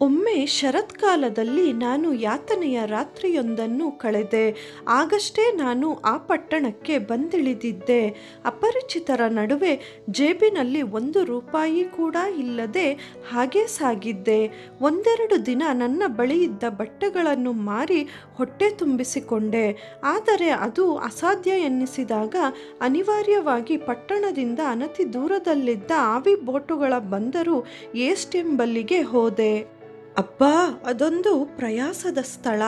ಒಮ್ಮೆ ಶರತ್ಕಾಲದಲ್ಲಿ ನಾನು ಯಾತನೆಯ ರಾತ್ರಿಯೊಂದನ್ನು ಕಳೆದೆ. ಆಗಷ್ಟೇ ನಾನು ಆ ಪಟ್ಟಣಕ್ಕೆ ಬಂದಿಳಿದಿದ್ದೆ. ಅಪರಿಚಿತರ ನಡುವೆ ಜೇಬಿನಲ್ಲಿ ಒಂದು ರೂಪಾಯಿ ಕೂಡ ಇಲ್ಲದೆ ಹಾಗೆ ಸಾಗಿದ್ದೆ. ಒಂದೆರಡು ದಿನ ನನ್ನ ಬಳಿಯಿದ್ದ ಬಟ್ಟೆಗಳನ್ನು ಮಾರಿ ಹೊಟ್ಟೆ ತುಂಬಿಸಿಕೊಂಡೆ. ಆದರೆ ಅದು ಅಸಾಧ್ಯ ಎನ್ನಿಸಿದಾಗ ಅನಿವಾರ್ಯವಾಗಿ ಪಟ್ಟಣದಿಂದ ಅನತಿ ದೂರದಲ್ಲಿದ್ದ ಆವಿ ಬೋಟುಗಳ ಬಂದರು ಏಸ್ಟೆಂಬಲ್ಲಿಗೆ ಹೋದೆ. ಅಬ್ಬಾ, ಅದೊಂದು ಪ್ರಯಾಸದ ಸ್ಥಳ.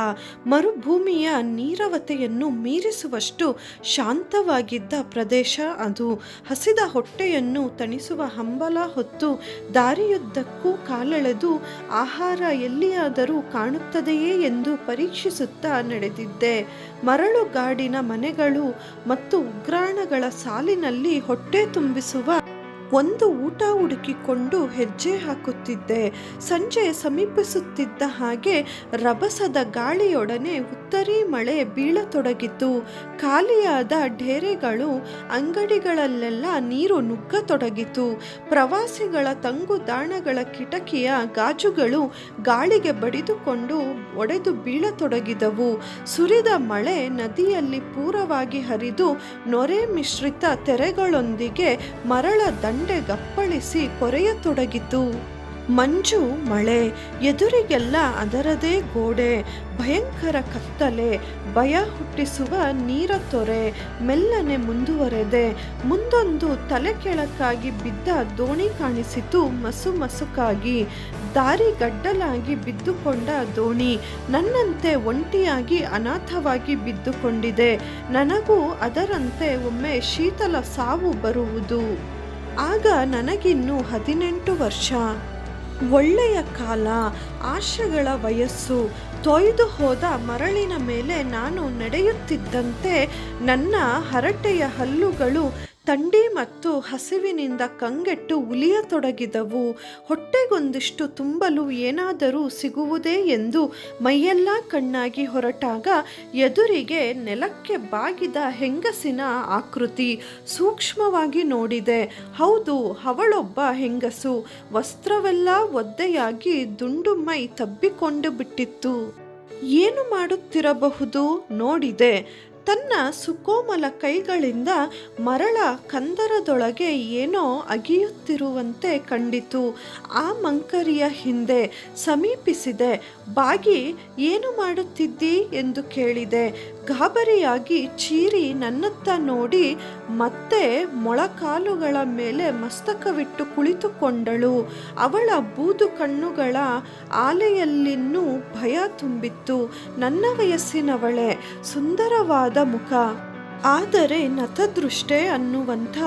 ಮರುಭೂಮಿಯ ನೀರವತೆಯನ್ನು ಮೀರಿಸುವಷ್ಟು ಶಾಂತವಾಗಿದ್ದ ಪ್ರದೇಶ ಅದು. ಹಸಿದ ಹೊಟ್ಟೆಯನ್ನು ತಣಿಸುವ ಹಂಬಲ ಹೊತ್ತು ದಾರಿಯುದ್ದಕ್ಕೂ ಕಾಲೆಳೆದು ಆಹಾರ ಎಲ್ಲಿಯಾದರೂ ಕಾಣುತ್ತದೆಯೇ ಎಂದು ಪರೀಕ್ಷಿಸುತ್ತಾ ನಡೆದಿದ್ದೆ. ಮರಳುಗಾಡಿನ ಮನೆಗಳು ಮತ್ತು ಉಗ್ರಾಣಗಳ ಸಾಲಿನಲ್ಲಿ ಹೊಟ್ಟೆ ತುಂಬಿಸುವ ಒಂದು ಊಟ ಹುಡುಕಿಕೊಂಡು ಹೆಜ್ಜೆ ಹಾಕುತ್ತಿದ್ದೆ. ಸಂಜೆ ಸಮೀಪಿಸುತ್ತಿದ್ದ ಹಾಗೆ ರಭಸದ ಗಾಳಿಯೊಡನೆ ಉತ್ತರಿ ಮಳೆ ಬೀಳತೊಡಗಿತು. ಖಾಲಿಯಾದ ಢೇರೆಗಳು ಅಂಗಡಿಗಳಲ್ಲೆಲ್ಲ ನೀರು ನುಗ್ಗತೊಡಗಿತು. ಪ್ರವಾಸಿಗಳ ತಂಗುದಾಣಗಳ ಕಿಟಕಿಯ ಗಾಜುಗಳು ಗಾಳಿಗೆ ಬಡಿದುಕೊಂಡು ಒಡೆದು ಬೀಳತೊಡಗಿದವು. ಸುರಿದ ಮಳೆ ನದಿಯಲ್ಲಿ ಪೂರವಾಗಿ ಹರಿದು ನೊರೆ ಮಿಶ್ರಿತ ತೆರೆಗಳೊಂದಿಗೆ ಮರಳ ದಂಡೆ ದಂಡೆಗಪ್ಪಳಿಸಿ ಕೊರೆಯತೊಡಗಿತು. ಮಂಜು ಮಳೆ, ಎದುರಿಗೆಲ್ಲ ಅದರದೇ ಗೋಡೆ, ಭಯಂಕರ ಕತ್ತಲೆ, ಭಯ ಹುಟ್ಟಿಸುವ ನೀರ ತೊರೆ, ಮೆಲ್ಲನೆ ಮುಂದುವರೆದೆ, ಮುಂದೊಂದು ತಲೆ ಕೆಳಕ್ಕಾಗಿ ಬಿದ್ದ ದೋಣಿ ಕಾಣಿಸಿತು ಮಸು ಮಸುಕಾಗಿ. ದಾರಿ ಗಡ್ಡಲಾಗಿ ಬಿದ್ದುಕೊಂಡ ದೋಣಿ ನನ್ನಂತೆ ಒಂಟಿಯಾಗಿ ಅನಾಥವಾಗಿ ಬಿದ್ದುಕೊಂಡಿದೆ. ನನಗೂ ಅದರಂತೆ ಒಮ್ಮೆ ಶೀತಲ ಸಾವು ಬರುವುದು. ಆಗ ನನಗಿನ್ನು ಹದಿನೆಂಟು ವರ್ಷ. ಒಳ್ಳೆಯ ಕಾಲ ಆಶೆಗಳ ವಯಸ್ಸು ತೊಯ್ದು ಹೋದ ಮರಳಿನ ಮೇಲೆ ನಾನು ನಡೆಯುತ್ತಿದ್ದಂತೆ ನನ್ನ ಹರಟೆಯ ಹಲ್ಲುಗಳು ಥಂಡಿ ಮತ್ತು ಹಸಿವಿನಿಂದ ಕಂಗೆಟ್ಟು ಉಲಿಯತೊಡಗಿದವು. ಹೊಟ್ಟೆಗೊಂದಿಷ್ಟು ತುಂಬಲು ಏನಾದರೂ ಸಿಗುವುದೇ ಎಂದು ಮೈಯೆಲ್ಲ ಕಣ್ಣಾಗಿ ಹೊರಟಾಗ ಎದುರಿಗೆ ನೆಲಕ್ಕೆ ಬಾಗಿದ ಹೆಂಗಸಿನ ಆಕೃತಿ ಸೂಕ್ಷ್ಮವಾಗಿ ನೋಡಿದೆ. ಹೌದು, ಅವಳೊಬ್ಬ ಹೆಂಗಸು. ವಸ್ತ್ರವೆಲ್ಲ ಒದ್ದೆಯಾಗಿ ದುಂಡು ಮೈ ತಬ್ಬಿಕೊಂಡು ಬಿಟ್ಟಿತ್ತು. ಏನು ಮಾಡುತ್ತಿರಬಹುದು? ನೋಡಿದೆ. ತನ್ನ ಸುಕೋಮಲ ಕೈಗಳಿಂದ ಮರಳ ಕಂದರದೊಳಗೆ ಏನೋ ಅಗಿಯುತ್ತಿರುವಂತೆ ಕಂಡಿತು. ಆ ಮಂಕರಿಯ ಹಿಂದೆ ಸಮೀಪಿಸಿದೆ, ಬಾಗಿ, ಏನು ಮಾಡುತ್ತಿದ್ದಿ? ಎಂದು ಕೇಳಿದೆ. ಗಾಬರಿಯಾಗಿ ಚೀರಿ ನನ್ನತ್ತ ನೋಡಿ ಮತ್ತೆ ಮೊಳಕಾಲುಗಳ ಮೇಲೆ ಮಸ್ತಕವಿಟ್ಟು ಕುಳಿತುಕೊಂಡಳು. ಅವಳ ಬೂದು ಕಣ್ಣುಗಳ ಆಲೆಯಲ್ಲಿನ್ನೂ ಭಯ ತುಂಬಿತ್ತು. ನನ್ನ ವಯಸ್ಸಿನವಳೆ, ಸುಂದರವಾದ ಮುಖ. ಆದರೆ ನತದೃಷ್ಟೆ ಅನ್ನುವಂಥ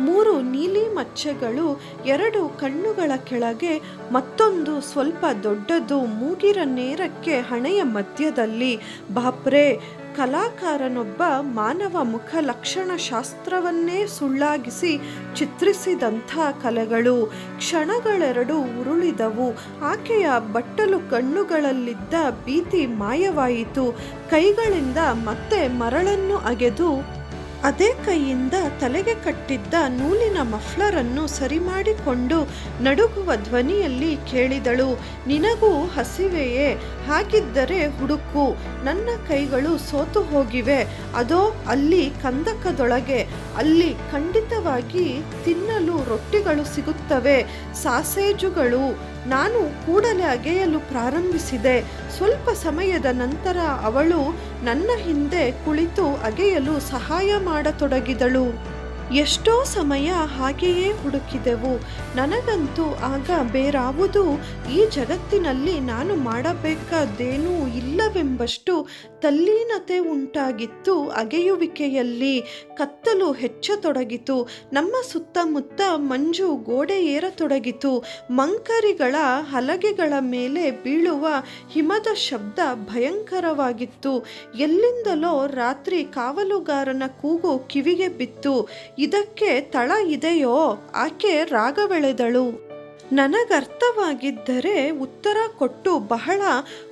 ಮೂರು ನೀಲಿ ಮಚ್ಚೆಗಳು ಎರಡು ಕಣ್ಣುಗಳ ಕೆಳಗೆ, ಮತ್ತೊಂದು ಸ್ವಲ್ಪ ದೊಡ್ಡದು ಮೂಗಿರ ನೇರಕ್ಕೆ ಹಣೆಯ ಮಧ್ಯದಲ್ಲಿ. ಬಾಪ್ರೆ ಕಲಾಕಾರನೊಬ್ಬ ಮಾನವ ಮುಖ ಲಕ್ಷಣ ಶಾಸ್ತ್ರವನ್ನೇ ಸುಳ್ಳಾಗಿಸಿ ಚಿತ್ರಿಸಿದಂಥ ಕಲೆಗಳು ಕ್ಷಣಗಳೆರಡು ಉರುಳಿದವು. ಆಕೆಯ ಬಟ್ಟಲು ಕಣ್ಣುಗಳಲ್ಲಿದ್ದ ಭೀತಿ ಮಾಯವಾಯಿತು. ಕೈಗಳಿಂದ ಮತ್ತೆ ಮರಳನ್ನು ಅಗೆದು ಅದೇ ಕೈಯಿಂದ ತಲೆಗೆ ಕಟ್ಟಿದ್ದ ನೂಲಿನ ಮಫ್ಲರನ್ನು ಸರಿಮಾಡಿಕೊಂಡು ನಡುಗುವ ಧ್ವನಿಯಲ್ಲಿ ಕೇಳಿದಳು, ನಿನಗೂ ಹಸಿವೆಯೇ? ಹಾಗಿದ್ದರೆ ಹುಡುಕು, ನನ್ನ ಕೈಗಳು ಸೋತು ಹೋಗಿವೆ. ಅದೋ ಅಲ್ಲಿ ಕಂದಕದೊಳಗೆ, ಅಲ್ಲಿ ಖಂಡಿತವಾಗಿ ತಿನ್ನಲು ರೊಟ್ಟಿಗಳು ಸಿಗುತ್ತವೆ. ಸಾಸೇಜುಗಳು ನಾನು ಕೂಡಲೇ ಅಗೆಯಲು ಪ್ರಾರಂಭಿಸಿದೆ. ಸ್ವಲ್ಪ ಸಮಯದ ನಂತರ ಅವಳು ನನ್ನ ಹಿಂದೆ ಕುಳಿತು ಅಗೆಯಲು ಸಹಾಯ ಮಾಡತೊಡಗಿದಳು. ಎಷ್ಟೋ ಸಮಯ ಹಾಗೆಯೇ ಹುಡುಕಿದೆವು. ನನಗಂತೂ ಆಗ ಬೇರಾವುದೂ ಈ ಜಗತ್ತಿನಲ್ಲಿ ನಾನು ಮಾಡಬೇಕಾದ್ದೇನೂ ಇಲ್ಲವೆಂಬಷ್ಟು ತಲ್ಲೀನತೆ ಉಂಟಾಗಿತ್ತು, ಅಗೆಯುವಿಕೆಯಲ್ಲಿ ಕತ್ತಲು ಹೆಚ್ಚತೊಡಗಿತು, ನಮ್ಮ ಸುತ್ತಮುತ್ತ ಮಂಜು ಗೋಡೆ ಏರತೊಡಗಿತು, ಮಂಕರಿಗಳ ಹಲಗೆಗಳ ಮೇಲೆ ಬೀಳುವ ಹಿಮದ ಶಬ್ದ ಭಯಂಕರವಾಗಿತ್ತು. ಎಲ್ಲಿಂದಲೋ ರಾತ್ರಿ ಕಾವಲುಗಾರನ ಕೂಗು ಕಿವಿಗೆ ಬಿತ್ತು, ಇದಕ್ಕೆ ತಳ ಇದೆಯೋ? ಆಕೆ ರಾಗವೆಳೆದಳು. ನನಗರ್ಥವಾಗಿದ್ದರೆ ಉತ್ತರ ಕೊಟ್ಟು ಬಹಳ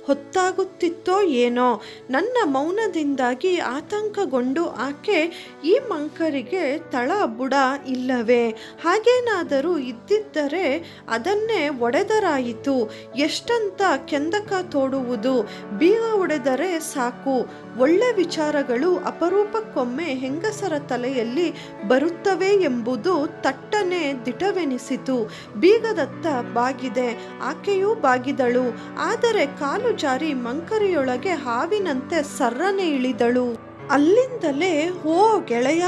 ಹೊತ್ತಾಗುತ್ತಿತ್ತೋ ಏನೋ. ನನ್ನ ಮೌನದಿಂದಾಗಿ ಆತಂಕಗೊಂಡು ಆಕೆ ಈ ಮಂಕರಿಗೆ ತಳ ಬುಡ ಇಲ್ಲವೇ? ಹಾಗೇನಾದರೂ ಇದ್ದಿದ್ದರೆ ಅದನ್ನೇ ಒಡೆದರಾಯಿತು. ಎಷ್ಟಂತ ಕೆಂದಕ ತೋಡುವುದು. ಬೀಗ ಒಡೆದರೆ ಸಾಕು. ಒಳ್ಳೆ ವಿಚಾರಗಳು ಅಪರೂಪಕ್ಕೊಮ್ಮೆ ಹೆಂಗಸರ ತಲೆಯಲ್ಲಿ ಬರುತ್ತವೆ ಎಂಬುದು ತಟ್ಟನೆ ದಿಟವೆನಿಸಿತು. ಬೀಗದತ್ತ ಬಾಗಿದೆ. ಆಕೆಯೂ ಬಾಗಿದಳು. ಆದರೆ ಕಾಲು ಜಾರಿ ಮಂಕರಿಯೊಳಗೆ ಹಾವಿನಂತೆ ಸರ್ರನೆ ಇಳಿದಳು. ಅಲ್ಲಿಂದಲೇ ಓ ಗೆಳೆಯ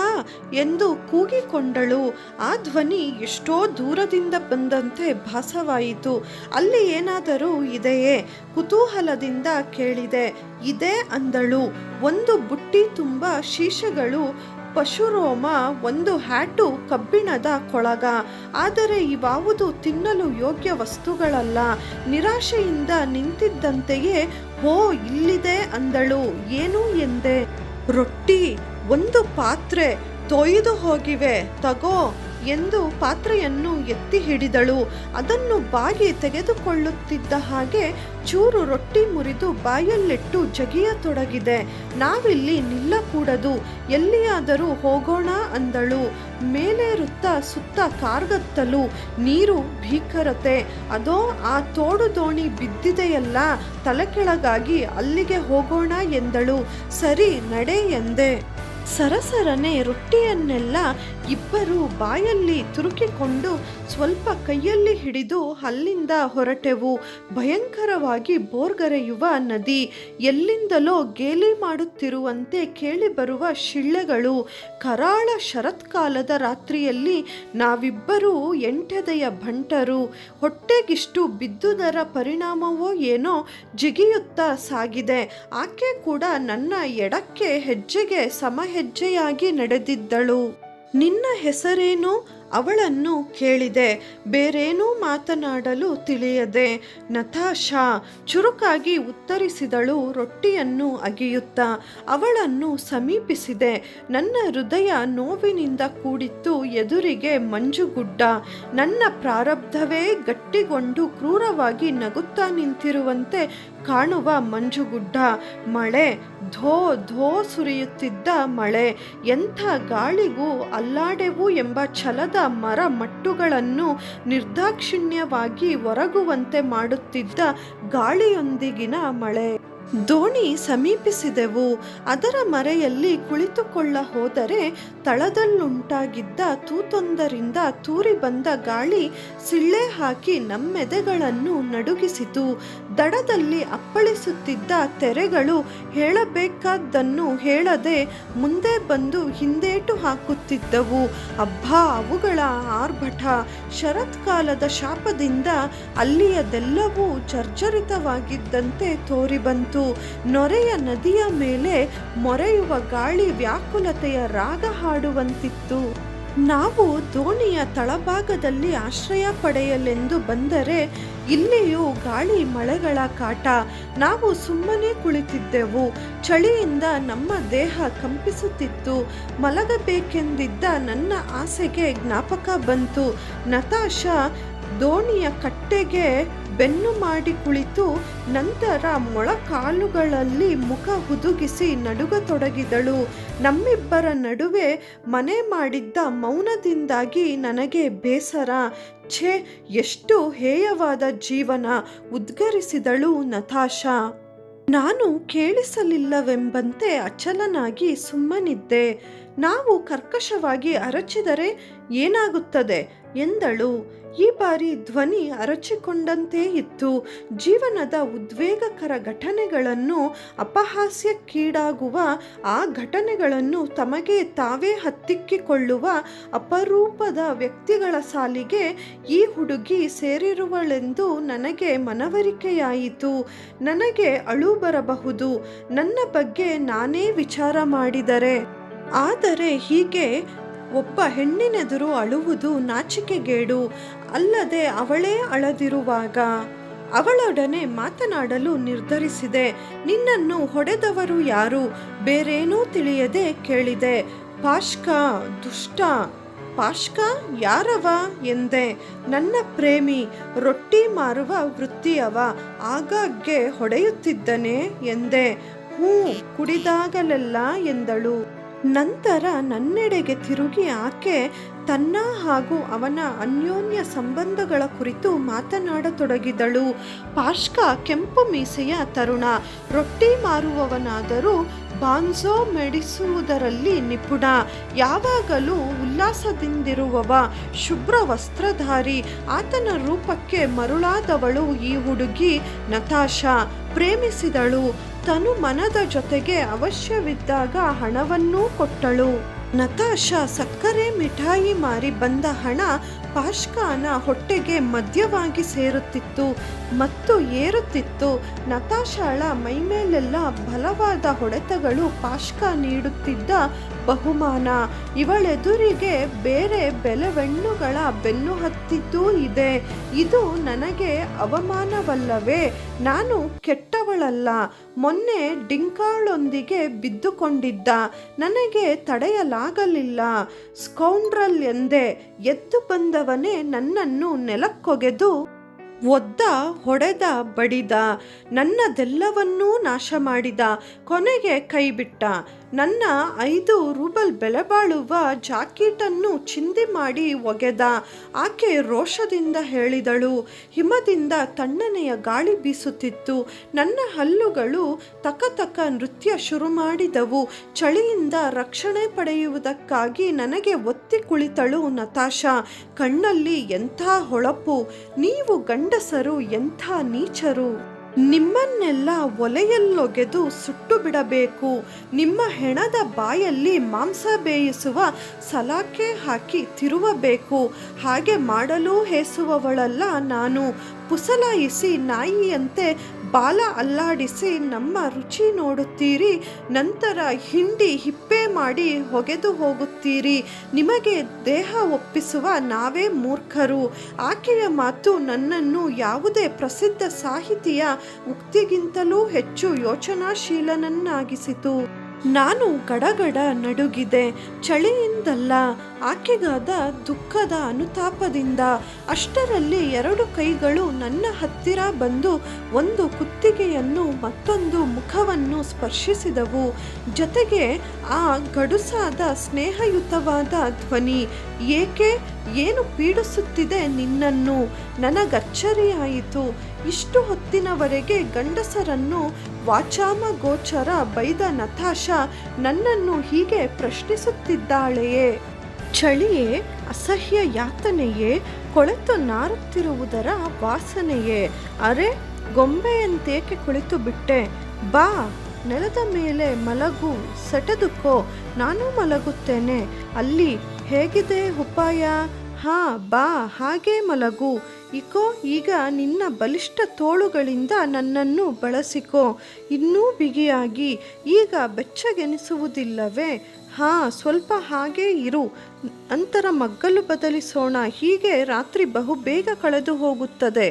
ಎಂದು ಕೂಗಿಕೊಂಡಳು. ಆ ಧ್ವನಿ ಎಷ್ಟೋ ದೂರದಿಂದ ಬಂದಂತೆ ಭಾಸವಾಯಿತು. ಅಲ್ಲಿ ಏನಾದರೂ ಇದೆಯೇ? ಕುತೂಹಲದಿಂದ ಕೇಳಿದೆ. ಇದೆ ಅಂದಳು. ಒಂದು ಬುಟ್ಟಿ ತುಂಬ ಶೀಶಗಳು ಪಶುರೋಮ ಒಂದು ಹ್ಯಾಟು ಕಬ್ಬಿಣದ ಕೊಳಗ. ಆದರೆ ಇವಾವುದು ತಿನ್ನಲು ಯೋಗ್ಯ ವಸ್ತುಗಳಲ್ಲ. ನಿರಾಶೆಯಿಂದ ನಿಂತಿದ್ದಂತೆಯೇ, ಹೋ, ಇಲ್ಲಿದೆ ಅಂದಳು. ಏನು? ಎಂದೆ. ರೊಟ್ಟಿ, ಒಂದು ಪಾತ್ರೆ, ತೊಯ್ದು ಹೋಗಿವೆ. ತಗೋ. ಎಂದು ಪಾತ್ರೆಯನ್ನು ಎತ್ತಿ ಹಿಡಿದಳು. ಅದನ್ನು ಬಾಗಿ ತೆಗೆದುಕೊಳ್ಳುತ್ತಿದ್ದ ಹಾಗೆ ಚೂರು ರೊಟ್ಟಿ ಮುರಿದು ಬಾಯಲ್ಲಿಟ್ಟು ಜಗಿಯತೊಡಗಿದೆ ನಾವಿಲ್ಲಿ ನಿಲ್ಲಕೂಡದು. ಎಲ್ಲಿಯಾದರೂ ಹೋಗೋಣ ಅಂದಳು. ಮೇಲೇರುತ್ತ ಸುತ್ತ ಕಾರ್ಗತ್ತಲು. ನೀರು ಭೀಕರತೆ. ಅದೋ ಆ ತೋಡು ದೋಣಿ ಬಿದ್ದಿದೆಯಲ್ಲ, ತಲೆ ಕೆಳಗಾಗಿ ಅಲ್ಲಿಗೆ ಹೋಗೋಣ ಎಂದಳು. ಸರಿ, ನಡೆ ಎಂದೆ. ಸರಸರನೆ ರೊಟ್ಟಿಯನ್ನೆಲ್ಲ ಇಬ್ಬರು ಬಾಯಲ್ಲಿ ತುರುಕಿಕೊಂಡು ಸ್ವಲ್ಪ ಕೈಯಲ್ಲಿ ಹಿಡಿದು ಅಲ್ಲಿಂದ ಹೊರಟೆವು. ಭಯಂಕರವಾಗಿ ಬೋರ್ಗರೆಯುವ ನದಿ ಎಲ್ಲಿಂದಲೋ ಗೇಲಿ ಮಾಡುತ್ತಿರುವಂತೆ ಕೇಳಿಬರುವ ಶಿಳ್ಳೆಗಳು. ಕರಾಳ ಶರತ್ಕಾಲದ ರಾತ್ರಿಯಲ್ಲಿ ನಾವಿಬ್ಬರೂ ಎಂಟೆದೆಯ ಭಂಟರು. ಹೊಟ್ಟೆಗಿಷ್ಟು ಬಿದ್ದುದರ ಪರಿಣಾಮವೋ ಏನೋ ಜಿಗಿಯುತ್ತಾ ಸಾಗಿದೆ. ಆಕೆ ಕೂಡ ನನ್ನ ಎಡಕ್ಕೆ ಹೆಜ್ಜೆಗೆ ಸಮಹೆಜ್ಜೆಯಾಗಿ ನಡೆದಿದ್ದಳು. ನಿನ್ನ ಹೆಸರೇನು ಅವಳನ್ನು ಕೇಳಿದೆ, ಬೇರೇನೂ ಮಾತನಾಡಲು ತಿಳಿಯದೆ ನತಾಶಾ ಚುರುಕಾಗಿ ಉತ್ತರಿಸಿದಳು ರೊಟ್ಟಿಯನ್ನು ಅಗಿಯುತ್ತಾ. ಅವಳನ್ನು ಸಮೀಪಿಸಿದೆ, ನನ್ನ ಹೃದಯ ನೋವಿನಿಂದ ಕೂಡಿತ್ತು, ಎದುರಿಗೆ ಮಂಜುಗುಡ್ಡ. ನನ್ನ ಪ್ರಾರಬ್ಧವೇ ಗಟ್ಟಿಗೊಂಡು ಕ್ರೂರವಾಗಿ ನಗುತ್ತಾ ನಿಂತಿರುವಂತೆ ಕಾಣುವ ಮಂಜುಗುಡ್ಡ. ಮಳೆ, ಧೋ ಧೋ ಸುರಿಯುತ್ತಿದ್ದ ಮಳೆ, ಎಂಥ ಗಾಳಿಗೂ ಅಲ್ಲಾಡೆವು ಎಂಬ ಛಲದ ಮರ ಮಟ್ಟುಗಳನ್ನು ನಿರ್ದಾಕ್ಷಿಣ್ಯವಾಗಿ ಒರಗುವಂತೆ ಮಾಡುತ್ತಿದ್ದ ಗಾಳಿಯೊಂದಿಗಿನ ಮಳೆ. ದೋಣಿ ಸಮೀಪಿಸಿದೆವು. ಅದರ ಮರೆಯಲ್ಲಿ ಕುಳಿತುಕೊಳ್ಳ ಹೋದರೆ ತಳದಲ್ಲುಂಟಾಗಿದ್ದ ತೂತೊಂದರಿಂದ ತೂರಿ ಬಂದ ಗಾಳಿ ಸಿಳ್ಳೆ ಹಾಕಿ ನಮ್ಮೆದೆಗಳನ್ನು ನಡುಗಿಸಿತು. ದಡದಲ್ಲಿ ಅಪ್ಪಳಿಸುತ್ತಿದ್ದ ತೆರೆಗಳು ಹೇಳಬೇಕಾದ್ದನ್ನು ಹೇಳದೆ ಮುಂದೆ ಬಂದು ಹಿಂದೇಟು ಹಾಕುತ್ತಿದ್ದವು. ಅಬ್ಬಾ, ಅವುಗಳ ಆರ್ಭಟ! ಶರತ್ಕಾಲದ ಶಾಪದಿಂದ ಅಲ್ಲಿಯದೆಲ್ಲವೂ ಜರ್ಜರಿತವಾಗಿದ್ದಂತೆ ತೋರಿಬಂತು. ನೊರೆಯ ನದಿಯ ಮೇಲೆ ಮೊರೆಯುವ ಗಾಳಿ ವ್ಯಾಕುಲತೆಯ ರಾಗ ಹಾಡುವಂತಿತ್ತು. ನಾವು ದೋಣಿಯ ತಳಭಾಗದಲ್ಲಿ ಆಶ್ರಯ ಪಡೆಯಲೆಂದು ಬಂದರೆ ಇಲ್ಲಿಯೂ ಗಾಳಿ ಮಳೆಗಳ ಕಾಟ. ನಾವು ಸುಮ್ಮನೆ ಕುಳಿತಿದ್ದೆವು. ಚಳಿಯಿಂದ ನಮ್ಮ ದೇಹ ಕಂಪಿಸುತ್ತಿತ್ತು. ಮಲಗಬೇಕೆಂದಿದ್ದ ನನ್ನ ಆಸೆಗೆ ಜ್ಞಾಪಕ ಬಂತು. ನತಾಶಾ ದೋಣಿಯ ಕಟ್ಟೆಗೆ ಬೆನ್ನು ಮಾಡಿ ಕುಳಿತು ನಂತರ ಮೊಳಕಾಲುಗಳಲ್ಲಿ ಮುಖ ಹುದುಗಿಸಿ ನಡುಗತೊಡಗಿದಳು. ನಮ್ಮಿಬ್ಬರ ನಡುವೆ ಮನೆ ಮಾಡಿದ್ದ ಮೌನದಿಂದಾಗಿ ನನಗೆ ಬೇಸರ. ಛೇ, ಎಷ್ಟು ಹೇಯವಾದ ಜೀವನ, ಉದ್ಗರಿಸಿದಳು ನತಾಶಾ. ನಾನು ಕೇಳಿಸಲಿಲ್ಲವೆಂಬಂತೆ ಅಚಲನಾಗಿ ಸುಮ್ಮನಿದ್ದೆ. ನಾವು ಕರ್ಕಶವಾಗಿ ಅರಚಿದರೆ ಏನಾಗುತ್ತದೆ? ಎಂದಳು. ಈ ಬಾರಿ ಧ್ವನಿ ಅರಚಿಕೊಂಡಂತೆ ಇತ್ತು. ಜೀವನದ ಉದ್ವೇಗಕರ ಘಟನೆಗಳನ್ನು, ಅಪಹಾಸ್ಯಕ್ಕೀಡಾಗುವ ಆ ಘಟನೆಗಳನ್ನು ತಮಗೆ ತಾವೇ ಹತ್ತಿಕ್ಕಿಕೊಳ್ಳುವ ಅಪರೂಪದ ವ್ಯಕ್ತಿಗಳ ಸಾಲಿಗೆ ಈ ಹುಡುಗಿ ಸೇರಿರುವಳೆಂದು ನನಗೆ ಮನವರಿಕೆಯಾಯಿತು. ನನಗೆ ಅಳು ಬರಬಹುದು. ನನ್ನ ಬಗ್ಗೆ ನಾನೇ ವಿಚಾರ ಮಾಡಿದರೆ. ಆದರೆ ಹೀಗೆ ಒಬ್ಬ ಹೆಣ್ಣಿನೆದುರು ಅಳುವುದು ನಾಚಿಕೆಗೇಡು, ಅಲ್ಲದೆ ಅವಳೇ ಅಳದಿರುವಾಗ. ಅವಳೊಡನೆ ಮಾತನಾಡಲು ನಿರ್ಧರಿಸಿದೆ, ನಿನ್ನನ್ನು ಹೊಡೆದವರು ಯಾರು? ಬೇರೇನೂ ತಿಳಿಯದೆ ಕೇಳಿದೆ. ಪಾಶ್ಕ, ದುಷ್ಟ. ಪಾಶ್ಕ, ಯಾರವ? ಎಂದೆ. ನನ್ನ ಪ್ರೇಮಿ, ರೊಟ್ಟಿ ಮಾರುವ ವೃತ್ತಿಯವ. ಆಗಾಗ್ಗೆ ಹೊಡೆಯುತ್ತಿದ್ದನೆ? ಎಂದೆ. ಹ್ಞೂ, ಕುಡಿದಾಗಲೆಲ್ಲ, ಎಂದಳು. ನಂತರ ನನ್ನೆಡೆಗೆ ತಿರುಗಿ ಆಕೆ ತನ್ನ ಹಾಗೂ ಅವನ ಅನ್ಯೋನ್ಯ ಸಂಬಂಧಗಳ ಕುರಿತು ಮಾತನಾಡತೊಡಗಿದಳು. ಪಾಷ್ಕ ಕೆಂಪು ಮೀಸೆಯ ತರುಣ, ರೊಟ್ಟಿ ಮಾರುವವನಾದರೂ ಬಾನ್ಸೋ ಮೆಡಿಸುವುದರಲ್ಲಿ ನಿಪುಣ, ಯಾವಾಗಲೂ ಉಲ್ಲಾಸದಿಂದಿರುವವ ಶುಭ್ರ ವಸ್ತ್ರಧಾರಿ, ಆತನ ರೂಪಕ್ಕೆ ಮರುಳಾದವಳು ಈ ಹುಡುಗಿ ನತಾಶಾ, ಪ್ರೇಮಿಸಿದಳು. ತನು ಮನದ ಜೊತೆಗೆ ಅವಶ್ಯವಿದ್ದಾಗ ಹಣವನ್ನೂ ಕೊಟ್ಟಳು. ನತಾಶಾ ಸಕ್ಕರೆ ಮಿಠಾಯಿ ಮಾರಿ ಬಂದ ಹಣ ಪಾಷ್ಕಾನ ಹೊಟ್ಟೆಗೆ ಮದ್ಯವಾಗಿ ಸೇರುತ್ತಿತ್ತು ಮತ್ತು ಏರುತ್ತಿತ್ತು. ನತಾಶಾಳ ಮೈಮೇಲೆಲ್ಲ ಬಲವಾದ ಹೊಡೆತಗಳು ಪಾಶ್ಕ ನೀಡುತ್ತಿದ್ದ ಬಹುಮಾನ. ಇವಳೆದುರಿಗೆ ಬೇರೆ ಬೆಲೆವೆಣ್ಣುಗಳ ಬೆನ್ನು ಹತ್ತಿದ್ದೂ ಇದೆ. ಇದು ನನಗೆ ಅವಮಾನವಲ್ಲವೇ? ನಾನು ಕೆಟ್ಟವಳಲ್ಲ. ಮೊನ್ನೆ ಡಿಂಕಾಳೊಂದಿಗೆ ಬಿದ್ದುಕೊಂಡಿದ್ದ. ನನಗೆ ತಡೆಯಲಾಗಲಿಲ್ಲ. ಸ್ಕೌಂಡ್ರಲ್ ಎಂದೆ ಎದ್ದು ಬಂದವನೇ ನನ್ನನ್ನು ನೆಲಕ್ಕೊಗೆದು ಒದ್ದ ಹೊಡೆದ ಬಡಿದ ನನ್ನದೆಲ್ಲವನ್ನೂ ನಾಶ ಮಾಡಿದ ಕೊನೆಗೆ ಕೈಬಿಟ್ಟ. ನನ್ನ ಐದು ರೂಬಲ್ ಬೆಲೆ ಬಾಳುವ ಜಾಕೀಟನ್ನು ಚಿಂದಿ ಮಾಡಿ ಒಗೆದ. ಆಕೆ ರೋಷದಿಂದ ಹೇಳಿದಳು, ಹಿಮದಿಂದ ತಣ್ಣನೆಯ ಗಾಳಿ ಬೀಸುತ್ತಿತ್ತು. ನನ್ನ ಹಲ್ಲುಗಳು ತಕ ತಕ ನೃತ್ಯ ಶುರು ಮಾಡಿದವು. ಚಳಿಯಿಂದ ರಕ್ಷಣೆ ಪಡೆಯುವುದಕ್ಕಾಗಿ ನನಗೆ ಒತ್ತಿ ಕುಳಿತಳು ನತಾಶಾ, ಕಣ್ಣಲ್ಲಿ ಎಂಥ ಹೊಳಪು, ನೀವು ಗಂಡಸರು ಎಂಥ ನೀಚರು. ನಿಮ್ಮನ್ನೆಲ್ಲ ಒಲೆಯಲ್ಲೊಗೆದು ಸುಟ್ಟು ಬಿಡಬೇಕು ನಿಮ್ಮ ಹೆಣದ ಬಾಯಲ್ಲಿ ಮಾಂಸ ಬೇಯಿಸುವ ಸಲಾಕೆ ಹಾಕಿ ತಿರುವಬೇಕು. ಹಾಗೆ ಮಾಡಲು ಹೇಸುವವಳಲ್ಲ ನಾನು. ಪುಸಲಾಯಿಸಿ ನಾಯಿಯಂತೆ ಬಾಲ ಅಲ್ಲಾಡಿಸಿ ನಮ್ಮ ರುಚಿ ನೋಡುತ್ತೀರಿ, ನಂತರ ಹಿಂಡಿ ಹಿಪ್ಪೆ ಮಾಡಿ ಹೊಗೆದು ಹೋಗುತ್ತೀರಿ. ನಿಮಗೆ ದೇಹ ಒಪ್ಪಿಸುವ ನಾವೇ ಮೂರ್ಖರು. ಆಕೆಯ ಮಾತು ನನ್ನನ್ನು ಯಾವುದೇ ಪ್ರಸಿದ್ಧ ಸಾಹಿತಿಯ ಉಕ್ತಿಗಿಂತಲೂ ಹೆಚ್ಚು ಯೋಚನಾಶೀಲನನ್ನಾಗಿಸಿತು. ನಾನು ಗಡಗಡ ನಡುಗಿದೆ, ಚಳಿಯಿಂದಲ್ಲ, ಆಕೆಗಾದ ದುಃಖದ ಅನುತಾಪದಿಂದ. ಅಷ್ಟರಲ್ಲಿ ಎರಡು ಕೈಗಳು ನನ್ನ ಹತ್ತಿರ ಬಂದು ಒಂದು ಕುತ್ತಿಗೆಯನ್ನು ಮತ್ತೊಂದು ಮುಖವನ್ನು ಸ್ಪರ್ಶಿಸಿದವು. ಜೊತೆಗೆ ಆ ಗಡುಸಾದ ಸ್ನೇಹಯುತವಾದ ಧ್ವನಿ, ಏಕೆ? ಏನು ಪೀಡಿಸುತ್ತಿದೆ ನಿನ್ನನ್ನು? ನನಗಚ್ಚರಿಯಾಯಿತು. ಇಷ್ಟು ಹೊತ್ತಿನವರೆಗೆ ಗಂಡಸರನ್ನು ವಾಚಾಮ ಗೋಚರ ಬೈದ ನತಾಶಾ ನನ್ನನ್ನು ಹೀಗೆ ಪ್ರಶ್ನಿಸುತ್ತಿದ್ದಾಳೆಯೇ? ಚಳಿಯೇ, ಅಸಹ್ಯ ಯಾತನೆಯೇ, ಕೊಳೆತು ನಾರುತ್ತಿರುವುದರ ವಾಸನೆಯೇ? ಅರೆ, ಗೊಂಬೆಯಂತೇಕೆ ಕುಳಿತು ಬಿಟ್ಟೆ? ಬಾ, ನೆಲದ ಮೇಲೆ ಮಲಗು, ಸೆಟೆದುಕೋ, ನಾನು ಮಲಗುತ್ತೇನೆ. ಅಲ್ಲಿ ಹೇಗಿದೆ ಉಪಾಯ? ಹಾ, ಬಾ, ಹಾಗೇ ಮಲಗು. ಇಕೋ, ಈಗ ನಿನ್ನ ಬಲಿಷ್ಠ ತೋಳುಗಳಿಂದ ನನ್ನನ್ನು ಬಳಸಿಕೋ. ಇನ್ನೂ ಬಿಗಿಯಾಗಿ, ಈಗ ಬೆಚ್ಚಗೆನಿಸುವುದಿಲ್ಲವೇ? ಹಾ, ಸ್ವಲ್ಪ ಹಾಗೇ ಇರು. ನಂತರ ಮಗ್ಗಲು ಬದಲಿಸೋಣ. ಹೀಗೆ ರಾತ್ರಿ ಬಹು ಬೇಗ ಕಳೆದು ಹೋಗುತ್ತದೆ.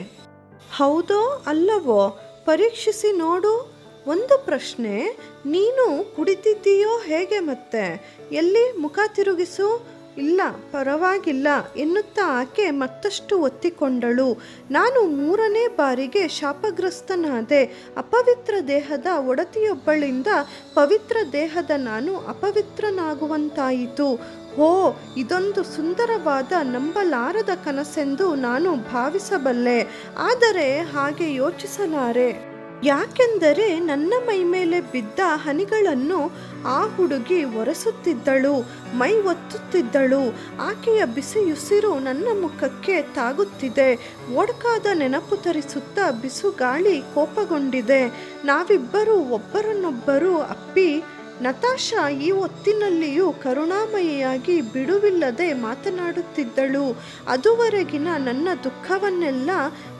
ಹೌದೋ ಅಲ್ಲವೋ? ಪರೀಕ್ಷಿಸಿ ನೋಡು. ಒಂದು ಪ್ರಶ್ನೆ, ನೀನು ಕುಡಿತಿದ್ದೀಯೋ ಹೇಗೆ ಮತ್ತೆ? ಎಲ್ಲಿ ಮುಖ ತಿರುಗಿಸು? ಇಲ್ಲ, ಪರವಾಗಿಲ್ಲ ಎನ್ನುತ್ತಾ ಆಕೆ ಮತ್ತಷ್ಟು ಒತ್ತಿಕೊಂಡಳು. ನಾನು ಮೂರನೇ ಬಾರಿಗೆ ಶಾಪಗ್ರಸ್ತನಾದೆ. ಅಪವಿತ್ರ ದೇಹದ ಒಡತಿಯೊಬ್ಬಳಿಂದ ಪವಿತ್ರ ದೇಹದ ನಾನು ಅಪವಿತ್ರನಾಗುವಂತಾಯಿತು. ಹೋ, ಇದೊಂದು ಸುಂದರವಾದ ನಂಬಲಾರದ ಕನಸೆಂದು ನಾನು ಭಾವಿಸಬಲ್ಲೆ. ಆದರೆ ಹಾಗೆ ಯೋಚಿಸಲಾರೆ. ಯಾಕೆಂದರೆ ನನ್ನ ಮೈ ಮೇಲೆ ಬಿದ್ದ ಹನಿಗಳನ್ನು ಆ ಹುಡುಗಿ ಒರೆಸುತ್ತಿದ್ದಳು, ಮೈ ಒತ್ತುತ್ತಿದ್ದಳು. ಆಕೆಯ ಬಿಸಿಯುಸಿರು ನನ್ನ ಮುಖಕ್ಕೆ ತಾಗುತ್ತಿದೆ. ಒಡಕಾದ ನೆನಪು ತರಿಸುತ್ತಾ ಬಿಸುಗಾಳಿ ಕೋಪಗೊಂಡಿದೆ. ನಾವಿಬ್ಬರು ಒಬ್ಬರನ್ನೊಬ್ಬರು ಅಪ್ಪಿ ನತಾಶಾ ಈ ಹೊತ್ತಿನಲ್ಲಿಯೂ ಕರುಣಾಮಯಿಯಾಗಿ ಬಿಡುವಿಲ್ಲದೆ ಮಾತನಾಡುತ್ತಿದ್ದಳು. ಅದುವರೆಗಿನ ನನ್ನ ದುಃಖವನ್ನೆಲ್ಲ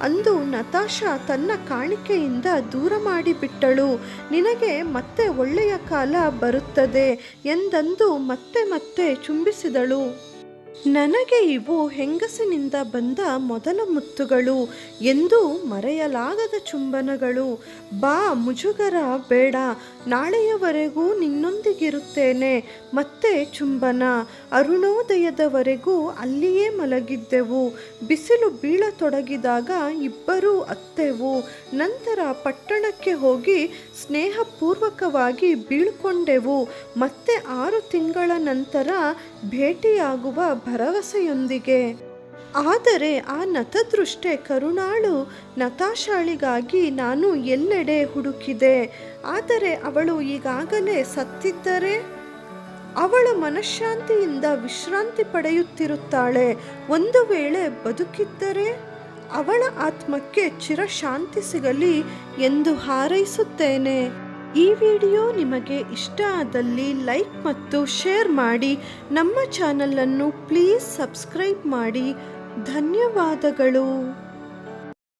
ಅಂದು ನತಾಶಾ ತನ್ನ ಕಾಣಿಕೆಯಿಂದ ದೂರ ಮಾಡಿಬಿಟ್ಟಳು. ನಿನಗೆ ಮತ್ತೆ ಒಳ್ಳೆಯ ಕಾಲ ಬರುತ್ತದೆ ಎಂದಂದು ಮತ್ತೆ ಮತ್ತೆ ಚುಂಬಿಸಿದಳು. ನನಗೆ ಇವು ಹೆಂಗಸಿನಿಂದ ಬಂದ ಮೊದಲ ಮುತ್ತುಗಳು ಎಂದು ಮರೆಯಲಾಗದ ಚುಂಬನಗಳು. ಬಾ ಮುಜುಗರ, ಬೇಡ, ನಾಳೆಯವರೆಗೂ ನಿನ್ನೊಂದಿಗಿರುತ್ತೇನೆ. ಮತ್ತೆ ಚುಂಬನ, ಅರುಣೋದಯದವರೆಗೂ ಅಲ್ಲಿಯೇ ಮಲಗಿದ್ದೆವು. ಬಿಸಿಲು ಬೀಳತೊಡಗಿದಾಗ ಇಬ್ಬರೂ ಅತ್ತೆವು. ನಂತರ ಪಟ್ಟಣಕ್ಕೆ ಹೋಗಿ ಸ್ನೇಹಪೂರ್ವಕವಾಗಿ ಬೀಳ್ಕೊಂಡೆವು. ಮತ್ತೆ ಆರು ತಿಂಗಳ ನಂತರ ಭೇಟಿಯಾಗುವ ಭರವಸೆಯೊಂದಿಗೆ, ಆದರೆ ಆ ನತದೃಷ್ಟೆ ಕರುಣಾಳು ನತಾಶಾಳಿಗಾಗಿ ನಾನು ಎಲ್ಲೆಡೆ ಹುಡುಕಿದೆ. ಆದರೆ ಅವಳು ಈಗಾಗಲೇ ಸತ್ತಿದ್ದರೆ ಅವಳು ಮನಃಶಾಂತಿಯಿಂದ ವಿಶ್ರಾಂತಿ ಪಡೆಯುತ್ತಿರುತ್ತಾಳೆ. ಒಂದು ವೇಳೆ ಬದುಕಿದ್ದರೆ ಅವಳ ಆತ್ಮಕ್ಕೆ ಚಿರಶಾಂತಿ ಸಿಗಲಿ ಎಂದು ಹಾರೈಸುತ್ತೇನೆ. ಈ ವಿಡಿಯೋ ನಿಮಗೆ ಇಷ್ಟ ಆದಲ್ಲಿ ಲೈಕ್ ಮತ್ತು ಶೇರ್ ಮಾಡಿ ನಮ್ಮ ಚಾನಲನ್ನು ಪ್ಲೀಸ್ ಸಬ್ಸ್ಕ್ರೈಬ್ ಮಾಡಿ ಧನ್ಯವಾದಗಳು